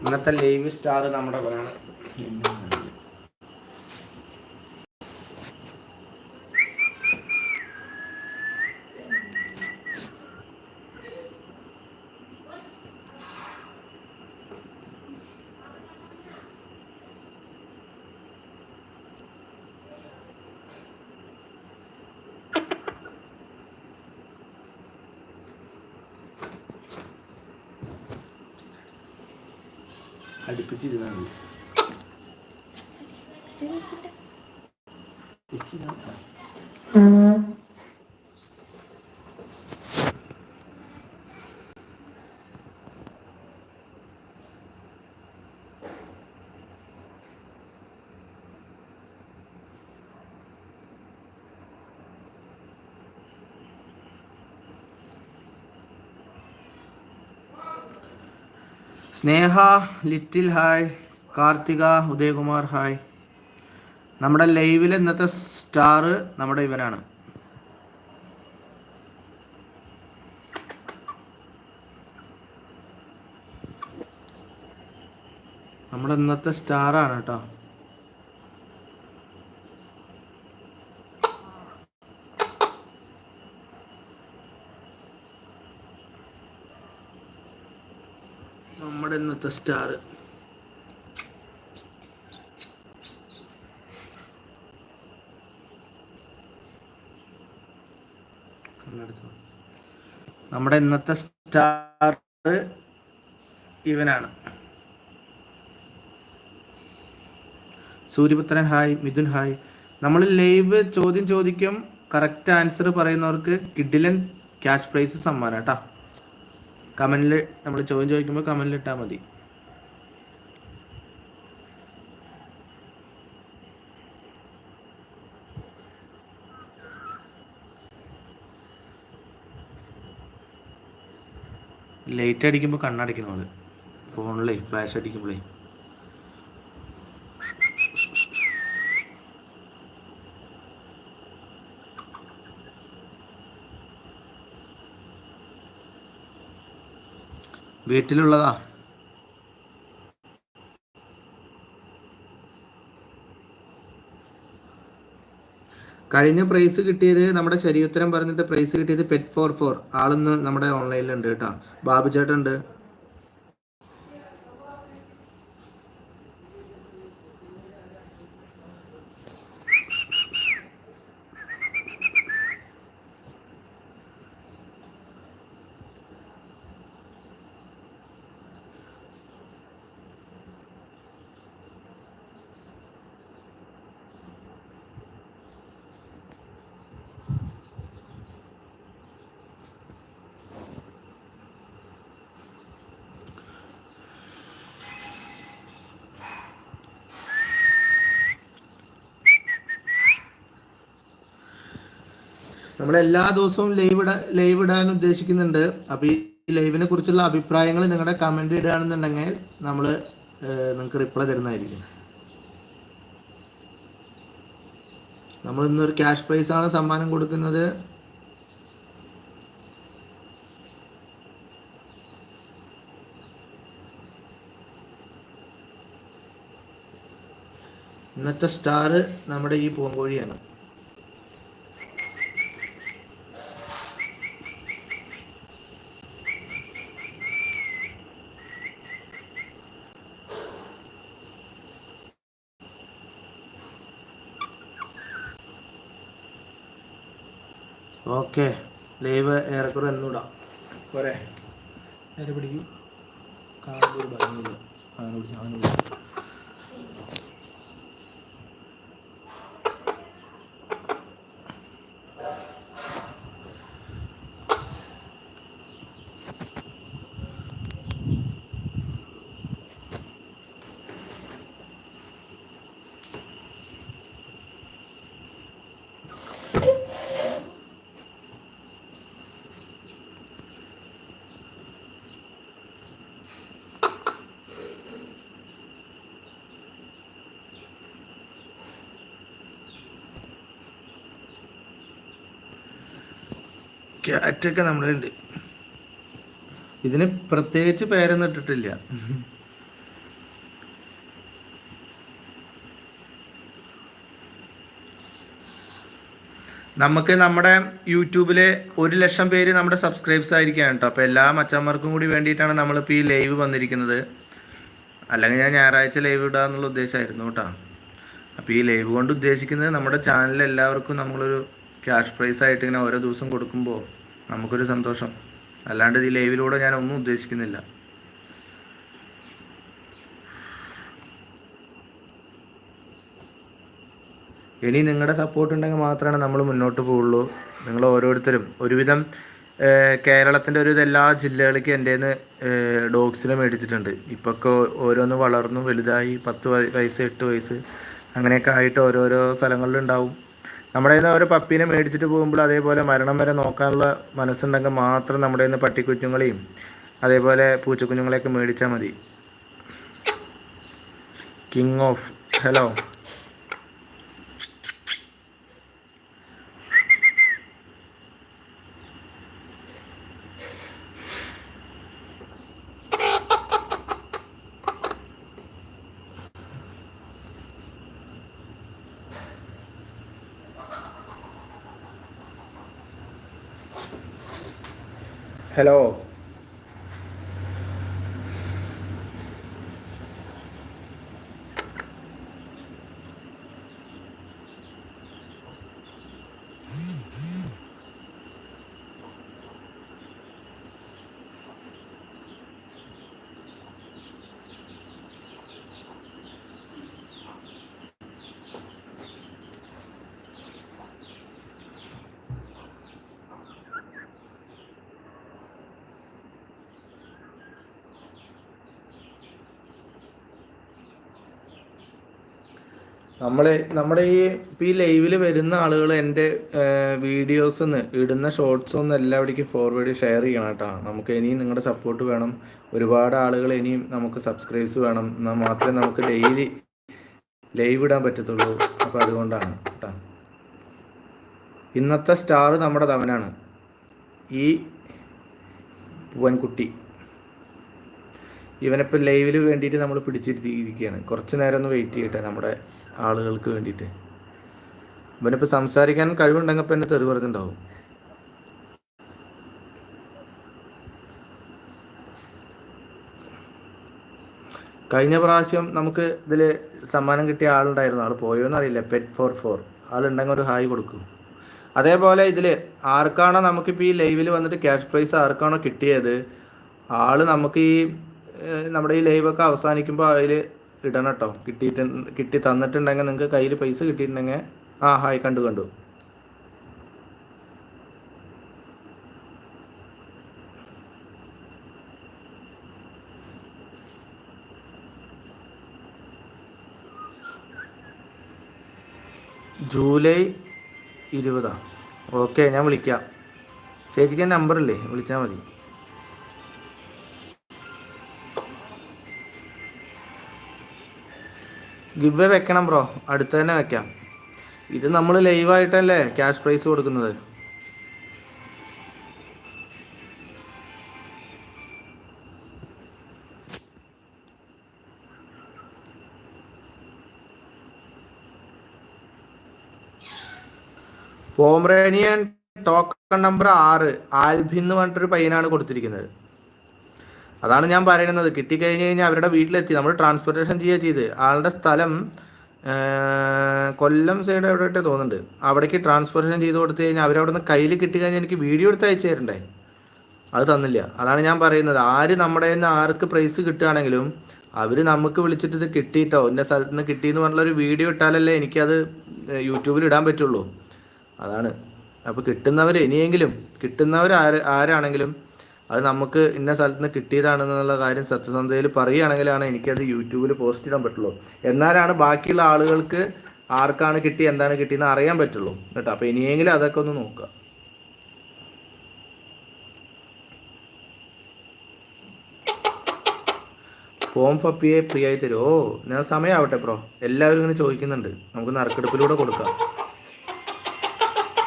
ഇന്നത്തെ live star നമ്മുടെ പോലാണ് Sneha little hi Karthika Udayakumar hi. നമ്മുടെ ലൈവിൽ ഇന്നത്തെ സ്റ്റാർ നമ്മുടെ ഇവനാണ് നമ്മുടെ ഇന്നത്തെ സ്റ്റാറാണ് കേട്ടോ. നമ്മുടെ ഇന്നത്തെ സ്റ്റാർ. നമ്മുടെ ഇന്നത്തെ സ്റ്റാർ ഇവനാണ്. സൂര്യപുത്രൻ ഹായ് മിഥുൻ ഹായ്. നമ്മൾ ലൈവ് ചോദ്യം ചോദിക്കും കറക്റ്റ് ആൻസർ പറയുന്നവർക്ക് കിഡിലൻ ക്യാഷ് പ്രൈസ് സമ്മാനം കേട്ടോ. കമന്റിൽ നമ്മൾ ചോദ്യം ചോദിക്കുമ്പോൾ കമന്റിൽ ഇട്ടാൽ മതി ലൈറ്റ് അടിക്കുമ്പോൾ കണ്ണടിക്കണം അത് ഫോണിലേ ഫ്ലാഷ് അടിക്കുമ്പോഴേ വീട്ടിലുള്ളതാ. കഴിഞ്ഞ പ്രൈസ് കിട്ടിയത് നമ്മുടെ ശരിയുത്തരം പറഞ്ഞിട്ട് പ്രൈസ് കിട്ടിയത് പെറ്റ് ഫോർ ഫോർ ആളൊന്ന് നമ്മുടെ ഓൺലൈനിലുണ്ട് കേട്ടോ. ബാബു ചേട്ടൻ ഉണ്ട്. നമ്മൾ എല്ലാ ദിവസവും ലൈവ് ഇട ലൈവ് ഇടാൻ ഉദ്ദേശിക്കുന്നുണ്ട്. അപ്പൊ ഈ ലൈവിനെ കുറിച്ചുള്ള അഭിപ്രായങ്ങൾ നിങ്ങളുടെ കമന്റ് ഇടുകയാണെന്നുണ്ടെങ്കിൽ നമ്മൾ നിങ്ങൾക്ക് റിപ്ലൈ തരുന്നതായിരിക്കും. നമ്മൾ ഇന്നൊരു ക്യാഷ് പ്രൈസ് ആണ് സമ്മാനം കൊടുക്കുന്നത്. ഇന്നത്തെ സ്റ്റാർ നമ്മുടെ ഈ പൂങ്കോഴിയാണ്. ഓക്കെ. ലൈവ് ഏറെക്കുറെ എന്നൂടാം പോരെ. നേരെ പിടിക്കും? കാണുമ്പോൾ ഭംഗിയില്ല. അങ്ങനെ പിടിച്ചു? അങ്ങനെ പിടിച്ച്. ക്യാറ്റൊക്കെ നമ്മുടെ ഉണ്ട് ഇതിന് പ്രത്യേകിച്ച് പേരൊന്നും ഇട്ടിട്ടില്ല. നമുക്ക് നമ്മുടെ യൂട്യൂബിലെ ഒരു ലക്ഷം പേര് നമ്മുടെ സബ്സ്ക്രൈബ്സ് ആയിരിക്കാണ് കേട്ടോ. അപ്പോൾ എല്ലാ മച്ചന്മാർക്കും കൂടി വേണ്ടിയിട്ടാണ് നമ്മളിപ്പോൾ ഈ ലൈവ് വന്നിരിക്കുന്നത്. അല്ലെങ്കിൽ ഞാൻ ഞായറാഴ്ച ലൈവ് ഇടുക എന്നുള്ള ഉദ്ദേശമായിരുന്നു കേട്ടോ. അപ്പോൾ ഈ ലൈവ് കൊണ്ട് ഉദ്ദേശിക്കുന്നത് നമ്മുടെ ചാനലിൽ എല്ലാവർക്കും നമ്മളൊരു ക്യാഷ് പ്രൈസ് ആയിട്ട് ഇങ്ങനെ ഓരോ ദിവസം കൊടുക്കുമ്പോൾ നമുക്കൊരു സന്തോഷം. അല്ലാണ്ട് ഈ ലൈവിലൂടെ ഞാൻ ഒന്നും ഉദ്ദേശിക്കുന്നില്ല. ഇനി നിങ്ങളുടെ സപ്പോർട്ട് ഉണ്ടെങ്കിൽ മാത്രമാണ് നമ്മൾ മുന്നോട്ട് പോവുള്ളൂ. നിങ്ങൾ ഓരോരുത്തരും ഒരുവിധം കേരളത്തിന്റെ ഒരു എല്ലാ ജില്ലകളിലേക്ക് എന്റെ ഡോഗ്സിനെ മേടിച്ചിട്ടുണ്ട്. ഇപ്പോൾ ഒക്കെ ഓരോന്ന് വളർന്നു വലുതായി പത്ത് വയസ്സ് എട്ട് വയസ്സ് അങ്ങനെയൊക്കെ ആയിട്ട് ഓരോരോ സ്ഥലങ്ങളിലുണ്ടാവും. നമ്മുടെ നിന്ന് ഒരു പപ്പീനെ മേടിച്ചിട്ട് പോകുമ്പോൾ അതേപോലെ മരണം വരെ നോക്കാനുള്ള മനസ്സുണ്ടെങ്കിൽ മാത്രം നമ്മുടെ നിന്ന് പട്ടിക്കുഞ്ഞുങ്ങളെയും അതേപോലെ പൂച്ചക്കുഞ്ഞുങ്ങളെയൊക്കെ മേടിച്ചാൽ മതി. കിങ് ഓഫ് ഹലോ ഹലോ നമ്മൾ നമ്മുടെ ഈ ഇപ്പം ഈ ലൈവിൽ വരുന്ന ആളുകൾ എന്റെ വീഡിയോസ് ഒന്ന് ഇടുന്ന ഷോർട്സ് ഒന്ന് എല്ലാവിടേക്കും ഫോർവേഡ് ഷെയർ ചെയ്യണം കേട്ടോ. നമുക്ക് ഇനിയും നിങ്ങളുടെ സപ്പോർട്ട് വേണം. ഒരുപാട് ആളുകൾ ഇനിയും നമുക്ക് സബ്സ്ക്രൈബ്സ് വേണം. എന്നാൽ മാത്രമേ നമുക്ക് ഡെയിലി ലൈവ് ഇടാൻ പറ്റത്തുള്ളൂ. അപ്പോൾ അതുകൊണ്ടാണ് കേട്ടോ. ഇന്നത്തെ സ്റ്റാർ നമ്മുടെ തവനാണ്. ഈ പൂവൻകുട്ടി. ഇവനിപ്പോൾ ലൈവിൽ വേണ്ടിയിട്ട് നമ്മൾ പിടിച്ചിരുത്തിയിരിക്കുകയാണ് കുറച്ച് നേരം ഒന്ന് വെയിറ്റ് ചെയ്യട്ടെ നമ്മുടെ ആളുകൾക്ക് വേണ്ടിയിട്ട്. ഇവനിപ്പോൾ സംസാരിക്കാൻ കഴിവുണ്ടെങ്കിൽ ഇപ്പം എന്നെ തെറി പറഞ്ഞിട്ടുണ്ടാവും. കഴിഞ്ഞ പ്രാവശ്യം നമുക്ക് ഇതിൽ സമ്മാനം കിട്ടിയ ആളുണ്ടായിരുന്നു. ആൾ പോയോ എന്നറിയില്ല പെറ്റ് ഫോർ ഫോർ ആളുണ്ടെങ്കിൽ ഒരു ഹായ് കൊടുക്കും. അതേപോലെ ഇതിൽ ആർക്കാണോ നമുക്കിപ്പോൾ ഈ ലൈവിൽ വന്നിട്ട് ക്യാഷ് പ്രൈസ് ആർക്കാണോ കിട്ടിയത് ആൾ നമുക്ക് ഈ നമ്മുടെ ഈ ലൈവൊക്കെ അവസാനിക്കുമ്പോൾ അതിൽ ഇടണം കേട്ടോ കിട്ടിയിട്ട് കിട്ടി തന്നിട്ടുണ്ടെങ്കിൽ നിങ്ങൾക്ക് കയ്യിൽ പൈസ കിട്ടിയിട്ടുണ്ടെങ്കിൽ ആ ഹായ് കണ്ടു കണ്ടു. ജൂലൈ ഇരുപതാ. ഓക്കെ ഞാൻ വിളിക്കാം. ചേച്ചിക്ക് നമ്പറില്ലേ? വിളിച്ചാൽ മതി. ഗിവ് വെക്കണം ബ്രോ. അടുത്ത് തന്നെ വെക്കാം. ഇത് നമ്മൾ ലൈവായിട്ടല്ലേ ക്യാഷ് പ്രൈസ് കൊടുക്കുന്നത്? പോംറേനിയൻ ടോക്കൺ നമ്പർ ആറ്. ആൽബിൻ എന്ന് പറഞ്ഞിട്ടൊരു പയ്യനാണ് കൊടുത്തിരിക്കുന്നത്. അതാണ് ഞാൻ പറയുന്നത്. കിട്ടിക്കഴിഞ്ഞ് കഴിഞ്ഞാൽ അവരുടെ വീട്ടിലെത്തി. നമ്മൾ ട്രാൻസ്പോർട്ടേഷൻ ചെയ്യുക ചെയ്ത്. ആളുടെ സ്ഥലം കൊല്ലം സൈഡ് എവിടെയായിട്ട് തോന്നുന്നുണ്ട്. അവിടേക്ക് ട്രാൻസ്പോർട്ടേഷൻ ചെയ്ത് കൊടുത്തു കഴിഞ്ഞാൽ അവരവിടെ നിന്ന് കയ്യിൽ കിട്ടിക്കഴിഞ്ഞാൽ എനിക്ക് വീഡിയോ എടുത്ത് അയച്ചു തരണ്ടേ? അത് തന്നില്ല. അതാണ് ഞാൻ പറയുന്നത്. ആര് നമ്മുടെ നിന്ന് ആർക്ക് പ്രൈസ് കിട്ടുകയാണെങ്കിലും അവർ നമുക്ക് വിളിച്ചിട്ട് ഇത് കിട്ടിയിട്ടോ? ഇന്ന സ്ഥലത്ത് നിന്ന് കിട്ടിയെന്ന് പറഞ്ഞുള്ള ഒരു വീഡിയോ ഇട്ടാലല്ലേ എനിക്കത് യൂട്യൂബിൽ ഇടാൻ പറ്റുള്ളൂ. അതാണ്. അപ്പോൾ കിട്ടുന്നവർ ഇനിയെങ്കിലും കിട്ടുന്നവർ ആര് ആരാണെങ്കിലും അത് നമുക്ക് ഇന്ന സ്ഥലത്ത് നിന്ന് കിട്ടിയതാണെന്നുള്ള കാര്യം സത്യസന്ധതയിൽ പറയുകയാണെങ്കിലാണ് എനിക്കത് യൂട്യൂബിൽ പോസ്റ്റ് ഇടാൻ പറ്റുള്ളൂ. എന്നാലാണ് ബാക്കിയുള്ള ആളുകൾക്ക് ആർക്കാണ് കിട്ടി എന്താണ് കിട്ടിയെന്ന് അറിയാൻ പറ്റുള്ളൂ കേട്ടോ. അപ്പോൾ ഇനിയെങ്കിലും അതൊക്കെ ഒന്ന് നോക്കുക. ഫോം ഫപ്പിയെ ഫ്രീ ആയി തരുമോ ഞാൻ സമയമാവട്ടെ ബ്രോ. എല്ലാവരും ഇങ്ങനെ ചോദിക്കുന്നുണ്ട്. നമുക്ക് നറുക്കെടുപ്പിലൂടെ കൊടുക്കാം.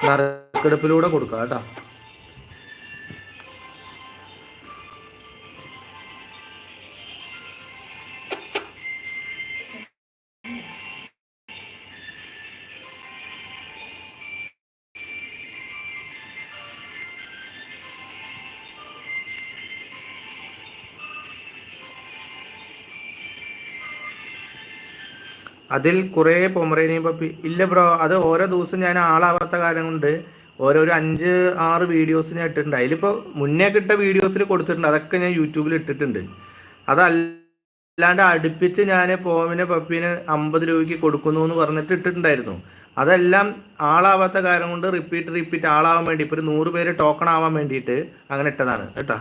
നറുക്കെടുപ്പിലൂടെ കൊടുക്കാം കേട്ടോ. അതിൽ കുറേ പൊമറേനിയൻ പപ്പി. ഇല്ല ബ്രോ അത് ഓരോ ദിവസം ഞാൻ ആളാവാത്ത കാര്യം കൊണ്ട് ഓരോരോ അഞ്ച് ആറ് വീഡിയോസ് ഞാൻ ഇട്ടിട്ടുണ്ട്. അതിലിപ്പോൾ മുന്നേ കിട്ട വീഡിയോസിൽ കൊടുത്തിട്ടുണ്ട്. അതൊക്കെ ഞാൻ യൂട്യൂബിൽ ഇട്ടിട്ടുണ്ട്. അതല്ലാണ്ട് അടുപ്പിച്ച് ഞാൻ പോമിനെ പപ്പീനെ അമ്പത് രൂപയ്ക്ക് കൊടുക്കുന്നു എന്ന് പറഞ്ഞിട്ട് ഇട്ടിട്ടുണ്ടായിരുന്നു. അതെല്ലാം ആളാവാത്ത കാര്യം കൊണ്ട് റിപ്പീറ്റ് റിപ്പീറ്റ് ആളാവാൻ വേണ്ടി ഇപ്പൊ ഒരു നൂറ് പേര് ടോക്കൺ ആവാൻ വേണ്ടിയിട്ട് അങ്ങനെ ഇട്ടതാണ്. കേട്ടോ?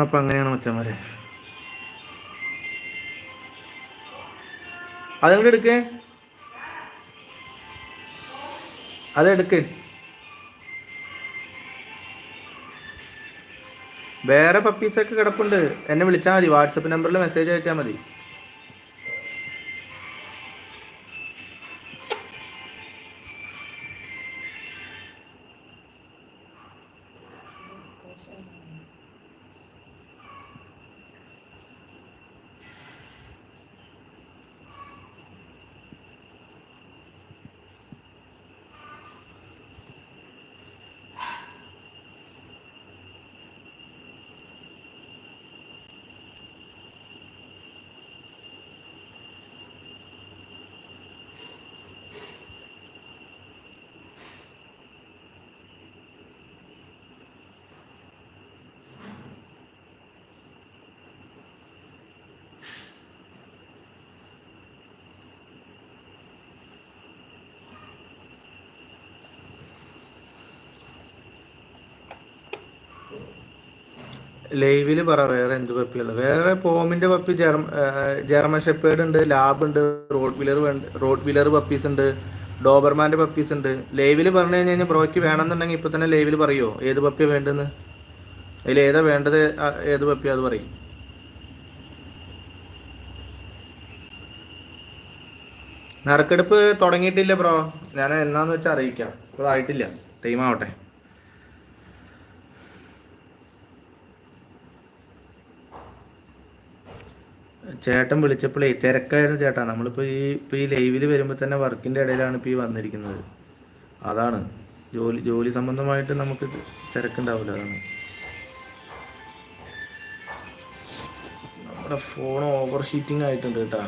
അപ്പം അങ്ങനെയാണ് മച്ചന്മാരെ. അതങ്ങോട്ട് എടുക്കേ? അതെടുക്ക് വേറെ പപ്പീസൊക്കെ കിടപ്പുണ്ട്. എന്നെ വിളിച്ചാൽ മതി. വാട്സപ്പ് നമ്പറിൽ മെസ്സേജ് അയച്ചാൽ മതി. ലൈവിൽ പറ വേറെ എന്ത് പപ്പിയുള്ള വേറെ പോമിന്റെ പപ്പി ജർമ്മ ജർമ്മൻ ഷെപ്പേർഡ് ഉണ്ട് ലാബ് ഉണ്ട് road wheeler road wheeler puppies ഉണ്ട് ഡോബർമാന്റെ പപ്പീസ് ഉണ്ട്. ലൈവിൽ പറഞ്ഞു കഴിഞ്ഞു കഴിഞ്ഞാൽ ബ്രോയ്ക്ക് വേണമെന്നുണ്ടെങ്കിൽ ഇപ്പൊ തന്നെ ലൈവിൽ പറയോ? ഏത് പപ്പിയാ വേണ്ടെന്ന്? അതിൽ ഏതാ വേണ്ടത്? ഏത് പപ്പിയാ അത് പറയും. നറുക്കെടുപ്പ് തുടങ്ങിയിട്ടില്ല ബ്രോ. ഞാൻ എന്നാന്ന് വെച്ചാൽ അറിയിക്കാം. ഇപ്പൊ ആയിട്ടില്ല ടൈം ആവട്ടെ ചേട്ടൻ വിളിച്ചപ്പോഴേ തിരക്കായിരുന്നു ചേട്ടാ. നമ്മളിപ്പോൾ ഈ ഇപ്പോൾ ഈ ലൈവിൽ വരുമ്പോൾ തന്നെ വർക്കിന്റെ ഇടയിലാണ് ഇപ്പോൾ ഈ വന്നിരിക്കുന്നത്. അതാണ്. ജോലി ജോലി സംബന്ധമായിട്ട് നമുക്ക് തിരക്കുണ്ടാവില്ല അതാണ്. നമ്മുടെ ഫോൺ ഓവർ ഹീറ്റിംഗ് ആയിട്ടുണ്ട് കേട്ടാ.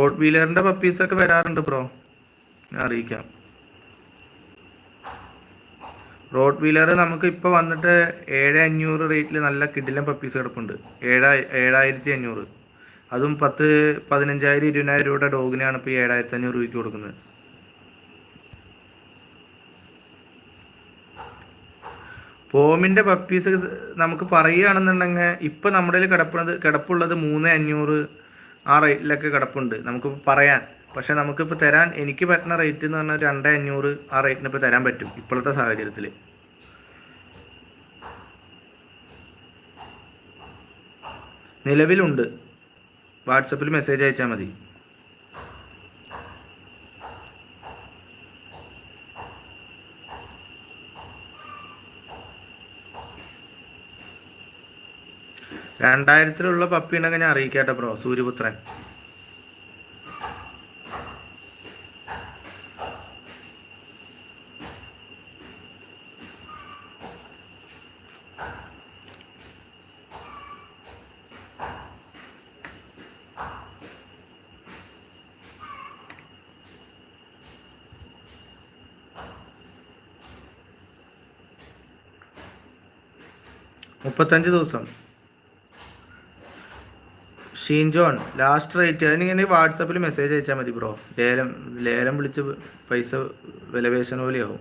റോഡ് വീലറിന്റെ പപ്പീസ് ഒക്കെ വരാറുണ്ട് ബ്രോ ഞാൻ അറിയിക്കാം. റോഡ് വീലർ നമുക്ക് ഇപ്പോൾ വന്നിട്ട് ഏഴ് അഞ്ഞൂറ് റേറ്റിൽ നല്ല കിഡിലും പപ്പീസ് കിടപ്പുണ്ട്. ഏഴാ ഏഴായിരത്തി അഞ്ഞൂറ്. അതും പത്ത് പതിനഞ്ചായിരം ഇരുപതിനായിരം രൂപയുടെ ഡോഗിനാണ് ഇപ്പോൾ ഏഴായിരത്തി അഞ്ഞൂറ് രൂപയ്ക്ക് കൊടുക്കുന്നത്. പോമിന്റെ പപ്പീസ് നമുക്ക് പറയുകയാണെന്നുണ്ടെങ്കിൽ ഇപ്പൊ നമ്മുടെ കിടപ്പുള്ളത് കിടപ്പുള്ളത് മൂന്ന് അഞ്ഞൂറ് ആ റേറ്റിലൊക്കെ കിടപ്പുണ്ട്. നമുക്ക് പറയാൻ. പക്ഷെ നമുക്കിപ്പോൾ തരാൻ എനിക്ക് പറ്റുന്ന റേറ്റ് എന്ന് പറഞ്ഞാൽ രണ്ട് അഞ്ഞൂറ് ആ റേറ്റിന് ഇപ്പോൾ തരാൻ പറ്റും ഇപ്പോഴത്തെ സാഹചര്യത്തിൽ നിലവിലുണ്ട്. വാട്സപ്പിൽ മെസ്സേജ് അയച്ചാൽ മതി. രണ്ടായിരത്തിലുള്ള പപ്പി ഉണ്ടെങ്കിൽ ഞാൻ അറിയിക്കട്ടെ ബ്രോ സൂര്യപുത്രൻ. മുപ്പത്തഞ്ച് ദിവസം. ഷീൻജോൺ ലാസ്റ്റ് റേറ്റ് അതിനിങ്ങനെ വാട്സപ്പിൽ മെസ്സേജ് അയച്ചാൽ മതി ബ്രോ ലേലം ലേലം വിളിച്ച് പൈസ വിലപേശന പോലെയാവും.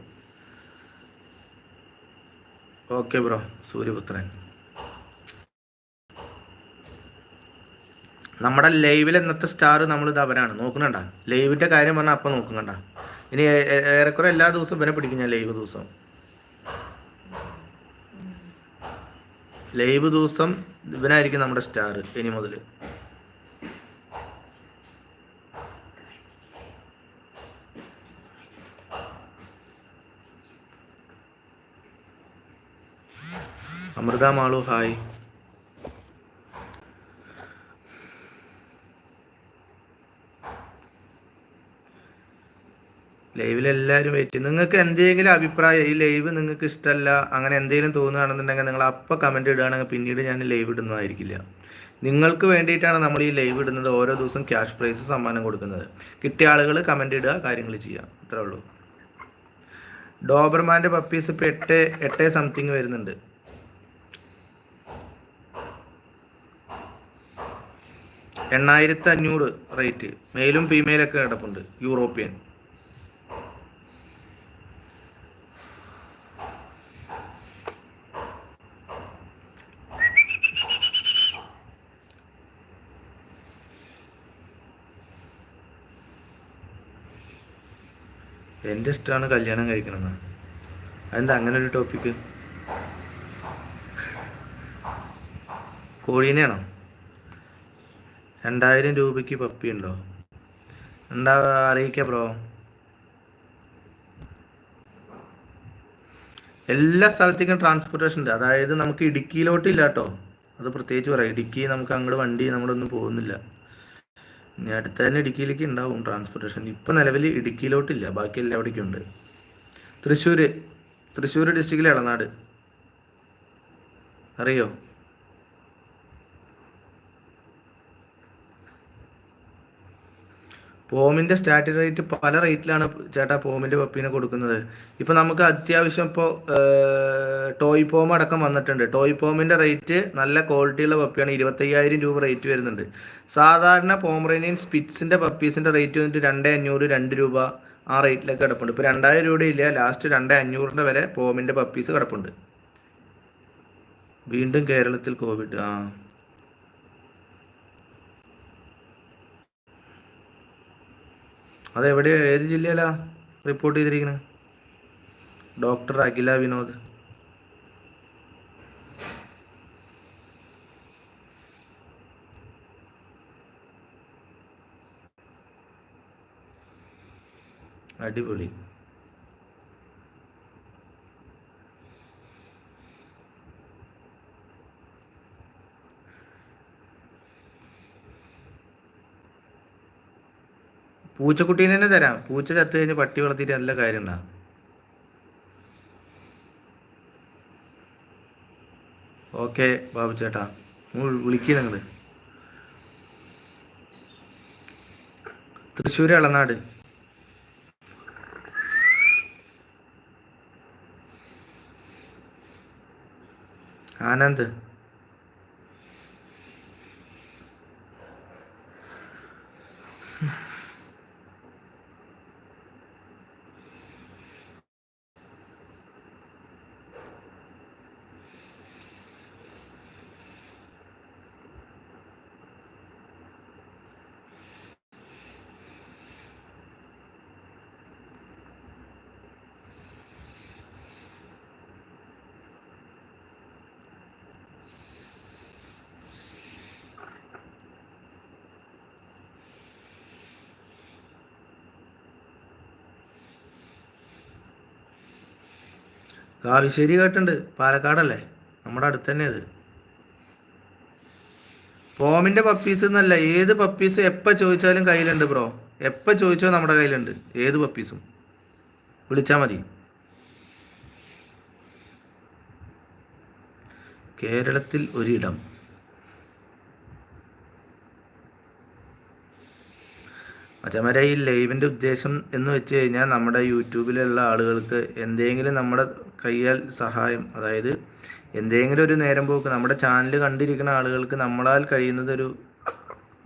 Okay bro Suryaputhran. നമ്മുടെ ലൈവിൽ ഇന്നത്തെ സ്റ്റാർ നമ്മൾ ഇത് അവനാണ് നോക്കുന്നുണ്ട ലൈവിന്റെ കാര്യം പറഞ്ഞാൽ അപ്പം നോക്കുന്നുണ്ട ഇനി ഏറെക്കുറെ എല്ലാ ദിവസവും ഇവനെ പിടിക്കും ഞാൻ ലൈവ് ദിവസം. ലൈവ് ദിവസം ഇവനായിരിക്കും നമ്മുടെ സ്റ്റാർ ഇനി മുതൽ അമൃത മാളു ഹായ്. ലൈവിൽ എല്ലാവരും വെയിറ്റ് നിങ്ങൾക്ക് എന്തെങ്കിലും അഭിപ്രായം ഈ ലൈവ് നിങ്ങൾക്ക് ഇഷ്ടമല്ല അങ്ങനെ എന്തെങ്കിലും തോന്നുകയാണെന്നുണ്ടെങ്കിൽ നിങ്ങൾ അപ്പം കമന്റ് ഇടുകയാണെങ്കിൽ പിന്നീട് ഞാൻ ലൈവ് ഇടുന്നതായിരിക്കില്ല. നിങ്ങൾക്ക് വേണ്ടിയിട്ടാണ് നമ്മൾ ഈ ലൈവ് ഇടുന്നത് ഓരോ ദിവസം ക്യാഷ് പ്രൈസ് സമ്മാനം കൊടുക്കുന്നത്. കിട്ടിയ ആളുകൾ കമന്റ് ഇടുക കാര്യങ്ങൾ ചെയ്യുക. അത്രേ ഉള്ളൂ. ഡോബർമാന്റെ പപ്പീസ് ഇപ്പോൾ എട്ട് എട്ട് സംതിങ് വരുന്നുണ്ട്. എണ്ണായിരത്തി അഞ്ഞൂറ് റേറ്റ്. മെയിലും ഫീമെയിലൊക്കെ കിടപ്പുണ്ട്. യൂറോപ്യൻ. എന്റെ ഇഷ്ടമാണ് കല്യാണം കഴിക്കണമെന്ന്. അതെന്താ അങ്ങനെ ഒരു ടോപ്പിക്ക് കോഴീനെയാണോ? രണ്ടായിരം രൂപയ്ക്ക് പപ്പി ഉണ്ടോ? ഉണ്ടാ അറിയിക്കാം ബ്രോ? എല്ലാ സ്ഥലത്തേക്കും ട്രാൻസ്പോർട്ടേഷൻ ഉണ്ട്. അതായത് നമുക്ക് ഇടുക്കിയിലോട്ടില്ല കേട്ടോ. അത് പ്രത്യേകിച്ച് പറയാം. ഇടുക്കി നമുക്ക് അങ്ങോട്ട് വണ്ടി നമ്മളൊന്നും പോകുന്നില്ല. ഇനി അടുത്ത തന്നെ ഇടുക്കിയിലേക്ക് ഉണ്ടാവും ട്രാൻസ്പോർട്ടേഷൻ ഇപ്പം നിലവിൽ ഇടുക്കിയിലോട്ടില്ല ബാക്കി എല്ലാവിടേക്കും ഉണ്ട്. തൃശ്ശൂർ തൃശ്ശൂർ ഡിസ്ട്രിക്റ്റിലെ ഇളനാട്. അറിയോ? പോമിന്റെ സ്റ്റാർട്ടിംഗ് റേറ്റ് പല റേറ്റിലാണ് ചേട്ടാ പോമിന്റെ പപ്പീനെ കൊടുക്കുന്നത്. ഇപ്പോൾ നമുക്ക് അത്യാവശ്യം ഇപ്പോ ടോയ് പോം അടക്കം വന്നിട്ടുണ്ട്. ടോയ് പോമിന്റെ റേറ്റ് നല്ല ക്വാളിറ്റിയുള്ള പപ്പിയാണ്. ഇരുപത്തയ്യായിരം രൂപ റേറ്റ് വരുന്നുണ്ട്. സാധാരണ പോമറേനിയൻ സ്പിറ്റ്സിന്റെ പപ്പീസിന്റെ റേറ്റ് വന്നിട്ട് രണ്ട് അഞ്ഞൂറ് രണ്ട് രൂപ ആ റേറ്റിലൊക്കെ കിടപ്പുണ്ട്. ഇപ്പോൾ രണ്ടായിരം രൂപയുടെ ഇല്ല ലാസ്റ്റ് രണ്ട് അഞ്ഞൂറിന്റെ വരെ പോമിന്റെ പപ്പീസ് കിടപ്പുണ്ട്. വീണ്ടും കേരളത്തിൽ കോവിഡ് ആ. അതെവിടെ? ഏത് ജില്ലയിലാ റിപ്പോർട്ട് ചെയ്തിരിക്കുന്നത് ഡോക്ടർ അഖില വിനോദ്. അടിപൊളി. പൂച്ചക്കുട്ടീനെ തന്നെ തരാം. പൂച്ച ചത്തു കഴിഞ്ഞ് പട്ടി വളർത്തിയിട്ട് നല്ല കാര്യം ഉണ്ടാ ഓക്കെ ബാബു ചേട്ടാ. വിളിക്കുക നിങ്ങൾ തൃശ്ശൂർ അളനാട് ആനന്ദ്. കാവിശ്ശേരി കേട്ടുണ്ട് പാലക്കാടല്ലേ? നമ്മുടെ അടുത്ത് തന്നെ അത്. ഫോമിന്റെ പപ്പീസ് എന്നല്ല ഏത് പപ്പീസ് എപ്പോൾ ചോദിച്ചാലും കയ്യിലുണ്ട് ബ്രോ. എപ്പോൾ ചോദിച്ചോ നമ്മുടെ കയ്യിലുണ്ട്. ഏത് പപ്പീസും. വിളിച്ചാൽ മതി. കേരളത്തിൽ ഒരിടം. അച്ചമര ഈ ലൈവിന്റെ ഉദ്ദേശം എന്ന് വെച്ച് കഴിഞ്ഞാൽ നമ്മുടെ യൂട്യൂബിലുള്ള ആളുകൾക്ക് എന്തെങ്കിലും നമ്മുടെ കയ്യാൽ സഹായം അതായത് എന്തെങ്കിലും ഒരു നേരം പോക്ക് നമ്മുടെ ചാനൽ കണ്ടിരിക്കുന്ന ആളുകൾക്ക് നമ്മളാൽ കഴിയുന്നത് ഒരു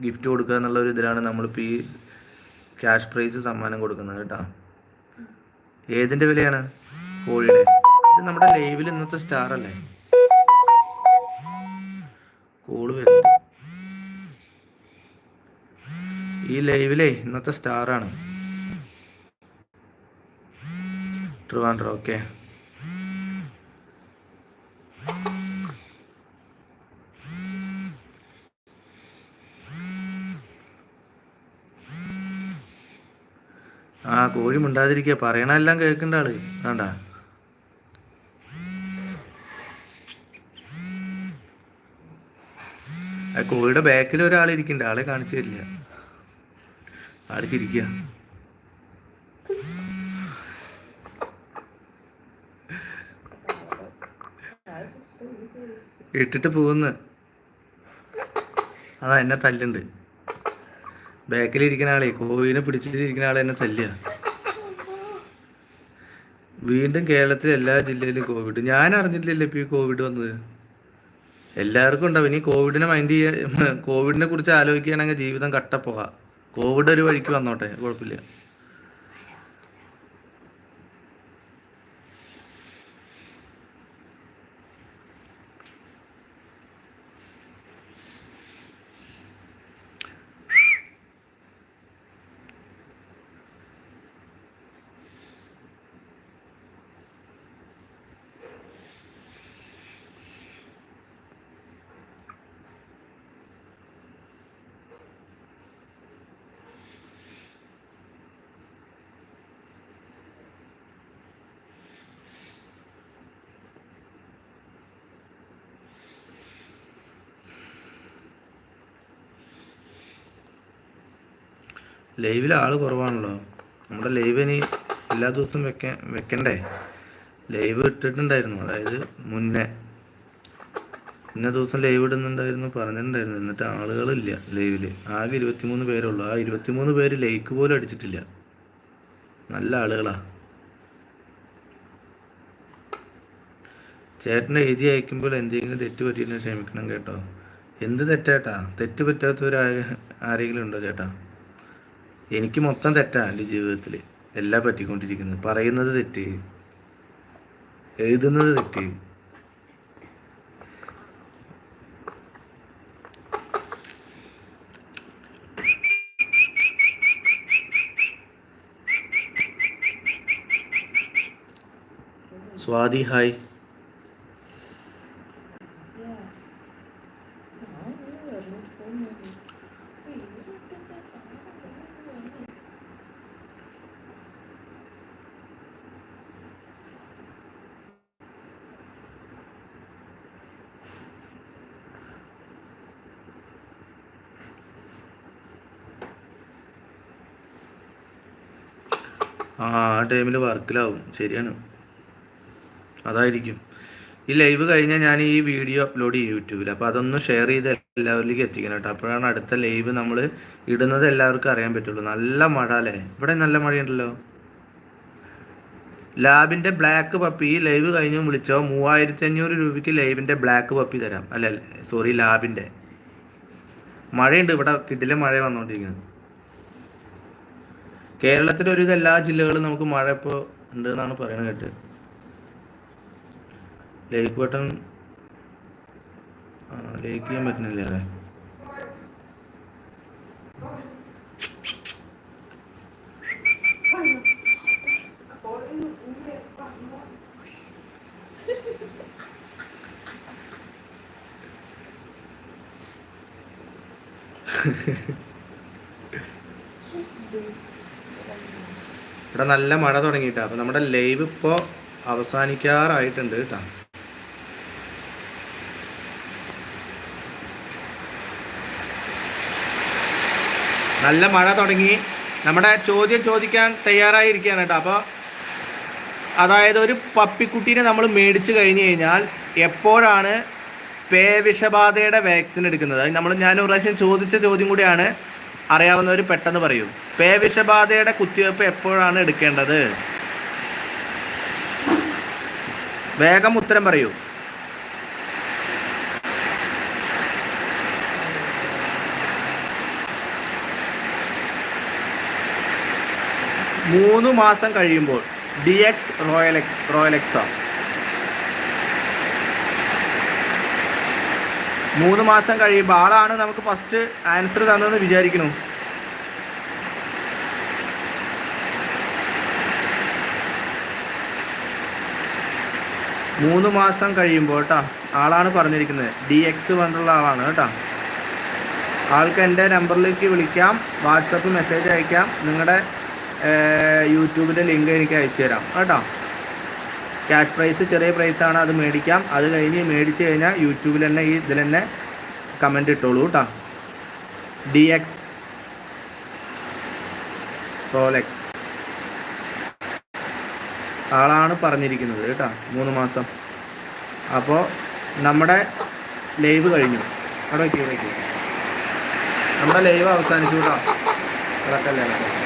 ഗിഫ്റ്റ് കൊടുക്കുക എന്നുള്ള ഒരു ഇതിലാണ് നമ്മളിപ്പോൾ ഈ ക്യാഷ് പ്രൈസ് സമ്മാനം കൊടുക്കുന്നത് കേട്ടോ. ഏതിന്റെ വിലയാണ്? കോഴിയുടെ. ഇത് നമ്മുടെ ലൈവിൽ ഇന്നത്തെ സ്റ്റാർ അല്ലേ? കോൾ വരുന്നുണ്ട് ഈ ലൈവിലേ ഇന്നത്തെ സ്റ്റാറാണ് ട്രിവാൻഡ്രം ഓക്കെ ആ കോഴി മിണ്ടാതിരിക്കുക പറയണെല്ലാം കേൾക്കണ്ട ആൾ. വേണ്ട. ആ കോഴിയുടെ ബാക്കിൽ ഒരാൾ ഇരിക്കണ്ട. ആളെ കാണിച്ചു തരില്ല. ആൾ ചിരിക്കുക ഇട്ടിട്ട് പോകുന്നു അതാ എന്നെ തല്ലുണ്ട്. ബാക്കിലിരിക്കുന്ന ആളെ കോവിനെ പിടിച്ചിരിക്കുന്ന ആളെ എന്നെ തല്ല വീണ്ടും കേരളത്തിലെ എല്ലാ ജില്ലയിലും കോവിഡ്. ഞാൻ അറിഞ്ഞില്ലല്ലോ ഇപ്പൊ ഈ കോവിഡ് വന്നത്. എല്ലാവർക്കും ഉണ്ടാവും. ഇനി കോവിഡിനെ മൈൻഡ് ചെയ്യാ കോവിഡിനെ കുറിച്ച് ആലോചിക്കുകയാണെങ്കിൽ ജീവിതം കട്ടപ്പോവാ. കോവിഡ് ഒരു വഴിക്ക് വന്നോട്ടെ കുഴപ്പമില്ല. ലൈവിൽ ആൾ കുറവാണല്ലോ. നമ്മുടെ ലൈവ് ഇനി എല്ലാ ദിവസവും വെക്കാൻ വെക്കണ്ടേ? ലൈവ് ഇട്ടിട്ടുണ്ടായിരുന്നു. അതായത് മുന്നേ. ഇന്ന ദിവസം ലൈവ് ഇടുന്നുണ്ടായിരുന്നു പറഞ്ഞിട്ടുണ്ടായിരുന്നു. എന്നിട്ട് ആളുകളില്ല ലൈവിൽ ആകെ ഇരുപത്തിമൂന്ന് ഉള്ളൂ ആ ഇരുപത്തിമൂന്ന് പേര് ലൈക്ക് പോലും അടിച്ചിട്ടില്ല. നല്ല ആളുകളാ. ചേട്ടനെ എഴുതി അയക്കുമ്പോൾ എന്തെങ്കിലും തെറ്റ് പറ്റിയിട്ടുണ്ടെങ്കിൽ ക്ഷമിക്കണം കേട്ടോ. എന്ത് തെറ്റാട്ടാ? തെറ്റ് പറ്റാത്തവർ ആരെങ്കിലും ഉണ്ടോ ചേട്ടാ? എനിക്ക് മൊത്തം തെറ്റാണ് എന്റെ ജീവിതത്തിൽ എല്ലാം പറ്റിക്കൊണ്ടിരിക്കുന്നത് പറയുന്നത് തെറ്റ്. എഴുതുന്നത് തെറ്റ്. സ്വാതി ഹായ് ആ ആ ടൈമിൽ വർക്കിലാവും. ശരിയാണ്. അതായിരിക്കും. ഈ ലൈവ് കഴിഞ്ഞാൽ ഞാൻ ഈ വീഡിയോ അപ്ലോഡ് ചെയ്യും യൂട്യൂബിൽ അപ്പോൾ അതൊന്ന് ഷെയർ ചെയ്ത് എല്ലാവരിലേക്ക് എത്തിക്കണം കേട്ടോ. അപ്പോഴാണ് അടുത്ത ലൈവ് നമ്മൾ ഇടുന്നത് എല്ലാവർക്കും അറിയാൻ പറ്റുള്ളൂ. നല്ല മഴ അല്ലേ? ഇവിടെ നല്ല മഴയുണ്ടല്ലോ. ലാബിന്റെ ബ്ലാക്ക് പപ്പി ഈ ലൈവ് കഴിഞ്ഞ് വിളിച്ചോ മൂവായിരത്തി അഞ്ഞൂറ് രൂപയ്ക്ക് ലൈവിന്റെ ബ്ലാക്ക് പപ്പി തരാം. അല്ല സോറി ലാബിന്റെ മഴയുണ്ട്. ഇവിടെ കിടിലെ മഴ വന്നുകൊണ്ടിരിക്കുന്നത് കേരളത്തിലെ ഒരു എല്ലാ ജില്ലകളിലും നമുക്ക് മഴ ഇപ്പോൾ ഉണ്ട് എന്നാണ് പറയുന്നത് കേട്ട്. ലേക്ക് ബട്ടൺ ലേക്ക് ചെയ്യാൻ പറ്റുന്നില്ല അല്ലേ? ഇവിടെ നല്ല മഴ തുടങ്ങിയിട്ടാണ് അപ്പോൾ നമ്മുടെ ലൈവ് ഇപ്പോൾ അവസാനിക്കാറായിട്ടുണ്ട് കേട്ടോ. നല്ല മഴ തുടങ്ങി. നമ്മുടെ ചോദ്യം ചോദിക്കാൻ തയ്യാറായിരിക്കുകയാണ് കേട്ടോ. അപ്പോൾ അതായത് ഒരു പപ്പിക്കുട്ടീനെ നമ്മൾ മേടിച്ചു കഴിഞ്ഞു കഴിഞ്ഞാൽ എപ്പോഴാണ് പേ വിഷബാധയുടെ വാക്സിൻ എടുക്കുന്നത്? നമ്മൾ ഞാൻ ഒരു പ്രാവശ്യം ചോദിച്ച ചോദ്യം കൂടിയാണ്. അറിയാവുന്നവർ പെട്ടെന്ന് പറയൂ. പേ വിഷബാധയുടെ കുത്തിവയ്പ്പ് എപ്പോഴാണ് എടുക്കേണ്ടത്? വേഗം ഉത്തരം പറയൂ. മൂന്ന് മാസം കഴിയുമ്പോൾ D X royal X royal exam മൂന്ന് മാസം കഴിയുമ്പോൾ ആളാണ് നമുക്ക് ഫസ്റ്റ് ആൻസർ തന്നതെന്ന് വിചാരിക്കുന്നു. മൂന്ന് മാസം കഴിയുമ്പോൾ കേട്ടോ ആളാണ് പറഞ്ഞിരിക്കുന്നത്. ഡി എക്സ് പറഞ്ഞുള്ള ആളാണ് കേട്ടോ. ആൾക്ക് എന്റെ നമ്പറിലേക്ക് വിളിക്കാം വാട്സപ്പ് മെസ്സേജ് അയക്കാം നിങ്ങളുടെ യൂട്യൂബിന്റെ ലിങ്ക് എനിക്ക് അയച്ചു തരാം കേട്ടോ. ക്യാഷ് പ്രൈസ് ചെറിയ പ്രൈസാണ് അത് മേടിക്കാം. അത് കഴിഞ്ഞ് മേടിച്ച് കഴിഞ്ഞാൽ യൂട്യൂബിൽ തന്നെ ഈ ഇതിൽ തന്നെ കമന്റ് ഇട്ടോളൂ കേട്ടോ ഡി എക്സ് റോലെക്സ് ആളാണ് പറഞ്ഞിരിക്കുന്നത് കേട്ടോ മൂന്ന് മാസം. അപ്പോൾ നമ്മുടെ ലൈവ് കഴിഞ്ഞു. അവിടെ വയ്ക്കൂ വയ്ക്കൂ നമ്മുടെ ലൈവ് അവസാനിച്ചു കേട്ടോ കിടക്കല്ലേ കിടക്കല്ലേ